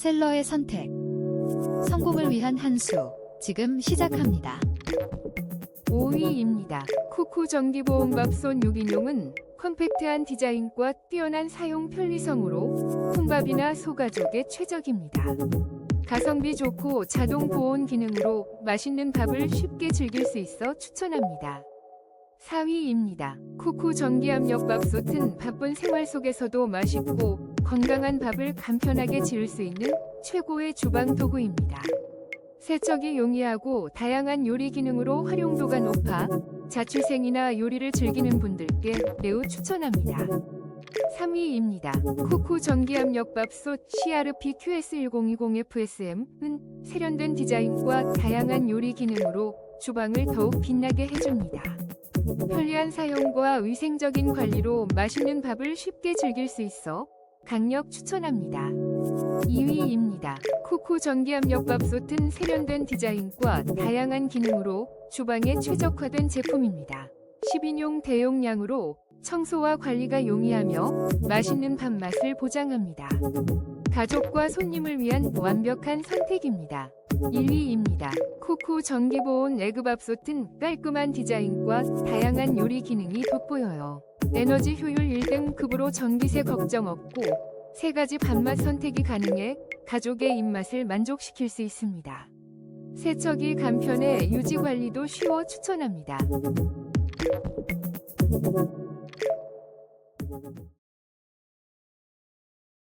셀러의 선택. 성공을 위한 한 수. 지금 시작합니다. 5위입니다. 쿠쿠 전기보온밥솥 6인용은 컴팩트한 디자인과 뛰어난 사용 편리성으로 혼밥이나 소가족에 최적입니다. 가성비 좋고 자동 보온 기능으로 맛있는 밥을 쉽게 즐길 수 있어 추천합니다. 4위입니다. 쿠쿠 전기압력 밥솥은 바쁜 생활 속에서도 맛있고 건강한 밥을 간편하게 지을 수 있는 최고의 주방 도구입니다. 세척이 용이하고 다양한 요리 기능으로 활용도가 높아 자취생이나 요리를 즐기는 분들께 매우 추천합니다. 3위입니다. 쿠쿠 전기압력밥솥 CRP QS1020FSM은 세련된 디자인과 다양한 요리 기능으로 주방을 더욱 빛나게 해줍니다. 편리한 사용과 위생적인 관리로 맛있는 밥을 쉽게 즐길 수 있어 강력 추천합니다. 2위입니다. 쿠쿠 전기압력밥솥은 세련된 디자인과 다양한 기능으로 주방에 최적화된 제품입니다. 10인용 대용량으로 청소와 관리가 용이하며 맛있는 밥맛을 보장합니다. 가족과 손님을 위한 완벽한 선택입니다. 1위입니다. 쿠쿠 전기보온 에그밥솥은 깔끔한 디자인과 다양한 요리 기능이 돋보여요. 에너지 효율 1등급으로 전기세 걱정 없고 세 가지 밥맛 선택이 가능해 가족의 입맛을 만족시킬 수 있습니다. 세척이 간편해 유지 관리도 쉬워 추천합니다.